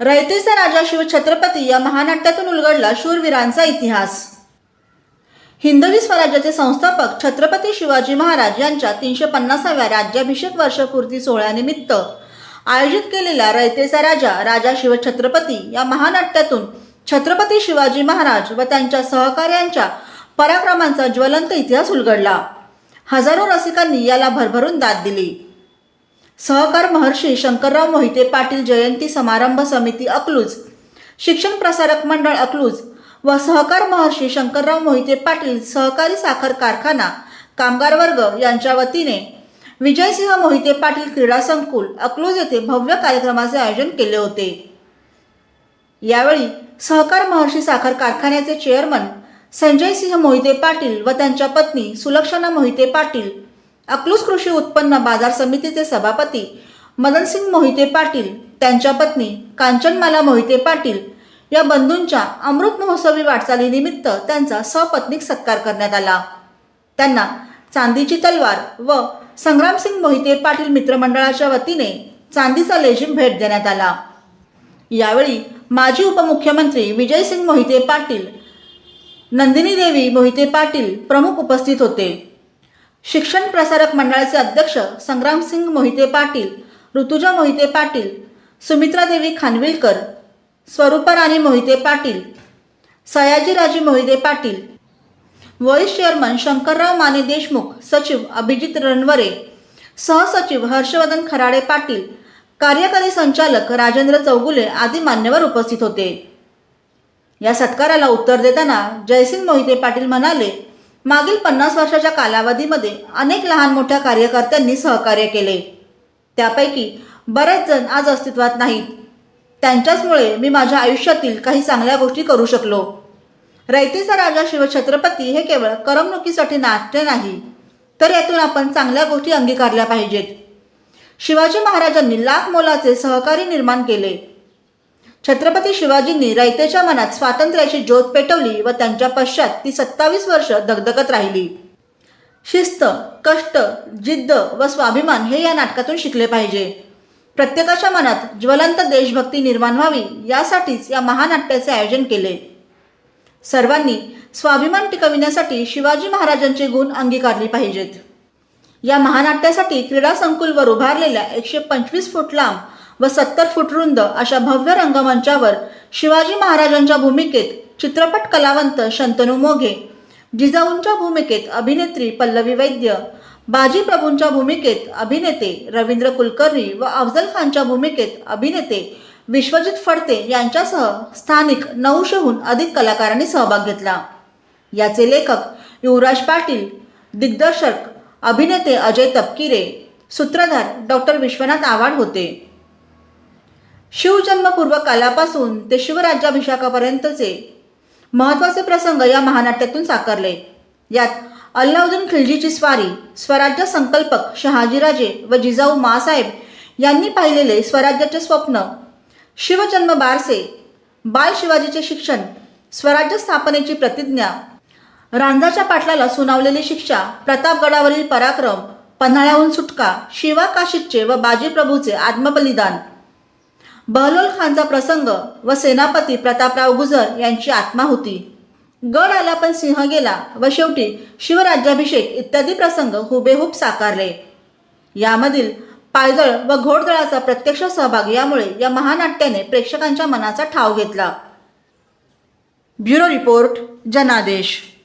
रयतेचा राजा शिवछत्रपती या महानाट्यातून उलगडला शूरवीरांचा इतिहास. हिंदवी स्वराज्याचे संस्थापक छत्रपती शिवाजी महाराज यांच्या तीनशे पन्नासाव्या राज्याभिषेक वर्षपूर्ती सोहळ्यानिमित्त आयोजित केलेल्या रयतेचा राजा राजा शिवछत्रपती या महानाट्यातून छत्रपती शिवाजी महाराज व त्यांच्या सहकार्यांच्या पराक्रमांचा ज्वलंत इतिहास उलगडला. हजारो रसिकांनी याला भरभरून दाद दिली. सहकार महर्षी शंकरराव मोहिते पाटील जयंती समारंभ समिती अकलूज शिक्षण प्रसारक मंडळ अकलूज व सहकार महर्षी शंकरराव मोहिते पाटील सहकारी साखर कारखाना कामगार वर्ग यांच्या वतीने विजयसिंह मोहिते पाटील क्रीडा संकुल अकलूज येथे भव्य कार्यक्रमाचे आयोजन केले होते. यावेळी सहकार महर्षी साखर कारखान्याचे चेअरमन संजय सिंह मोहिते पाटील व त्यांच्या पत्नी सुलक्षणा मोहिते पाटील अकलूज कृषी उत्पन्न बाजार समितीचे सभापती मदनसिंग मोहिते पाटील त्यांच्या पत्नी कांचनमाला मोहिते पाटील या बंधूंच्या अमृत महोत्सवी वाटचालीनिमित्त त्यांचा सपत्नीक सत्कार करण्यात आला. त्यांना चांदीची तलवार व संग्रामसिंग मोहिते पाटील मित्रमंडळाच्या वतीने चांदीचा लेझिम भेट देण्यात आला. यावेळी माजी उपमुख्यमंत्री विजयसिंग मोहिते पाटील नंदिनी देवी मोहिते पाटील प्रमुख उपस्थित होते. शिक्षण प्रसारक मंडळाचे अध्यक्ष संग्रामसिंग मोहिते पाटील ऋतुजा मोहिते पाटील सुमित्रा देवी खानविलकर स्वरूपा राणी मोहिते पाटील सयाजीराजी मोहिते पाटील व्हाईस चेअरमन शंकरराव माने देशमुख सचिव अभिजित रणवरे सहसचिव हर्षवर्धन खराडे पाटील कार्यकारी संचालक राजेंद्र चौगुले आदी मान्यवर उपस्थित होते. या सत्काराला उत्तर देताना जयसिंग मोहिते पाटील म्हणाले मागील पन्नास वर्षाच्या कालावधीमध्ये अनेक लहान मोठ्या कार्यकर्त्यांनी सहकार्य केले. त्यापैकी बरेच जण आज अस्तित्वात नाहीत. त्यांच्याचमुळे मी माझ्या आयुष्यातील काही चांगल्या गोष्टी करू शकलो. रयतेचा राजा शिवछत्रपती हे केवळ करमणुकीसाठी नाट्य नाही तर यातून आपण चांगल्या गोष्टी अंगीकारल्या पाहिजेत. शिवाजी महाराजांनी लाख मोलाचे सहकारी निर्माण केले. छत्रपती शिवाजींनी रयतेच्या मनात स्वातंत्र्याची ज्योत पेटवली व त्यांच्या पश्चात ती सत्तावीस वर्ष दगदगत राहिली. शिस्त कष्ट जिद्द व स्वाभिमान हे या नाटकातून शिकले पाहिजे. प्रत्येकाच्या मनात ज्वलंत देशभक्ती निर्माण व्हावी यासाठीच या महानाट्याचे आयोजन केले. सर्वांनी स्वाभिमान टिकविण्यासाठी शिवाजी महाराजांचे गुण अंगीकारले पाहिजेत. या महानाट्यासाठी क्रीडा संकुलवर उभारलेल्या एकशे पंचवीस फूट लांब व सत्तर फूट रुंद अशा भव्य रंगमंचावर शिवाजी महाराजांच्या भूमिकेत चित्रपट कलावंत शंतनू मोघे जिजाऊंच्या भूमिकेत अभिनेत्री पल्लवी वैद्य बाजी प्रभूंच्या भूमिकेत अभिनेते रवींद्र कुलकर्णी व अफजल खानच्या भूमिकेत अभिनेते विश्वजित फडते यांच्यासह स्थानिक नऊशेहून अधिक कलाकारांनी सहभाग घेतला. याचे लेखक युवराज पाटील दिग्दर्शक अभिनेते अजय तपकिरे सूत्रधार डॉक्टर विश्वनाथ आवाड होते. शिवजन्मपूर्व कालापासून ते शिवराज्याभिषेकापर्यंतचे महत्त्वाचे प्रसंग या महानाट्यातून साकारले. यात अल्लाउद्दीन खिलजीची स्वारी स्वराज्य संकल्पक शहाजीराजे व जिजाऊ मासाहेब यांनी पाहिलेले स्वराज्याचे स्वप्न शिवजन्म बारसे बाल शिवाजीचे शिक्षण स्वराज्य स्थापनेची प्रतिज्ञा रांजाच्या पाटलाला सुनावलेली शिक्षा प्रतापगडावरील पराक्रम पन्हाळ्याहून सुटका शिवा काशीदचे व बाजीप्रभूचे आत्मबलिदान बहलोल खानचा प्रसंग व सेनापती प्रतापराव गुजर यांची आत्मा होती. गड आला पण सिंह गेला व शेवटी शिवराज्याभिषेक इत्यादी प्रसंग हुबेहूब साकारले. यामधील पायदळ व घोडदळाचा प्रत्यक्ष सहभाग यामुळे या महानाट्याने प्रेक्षकांच्या मनाचा ठाव घेतला. ब्युरो रिपोर्ट जनादेश.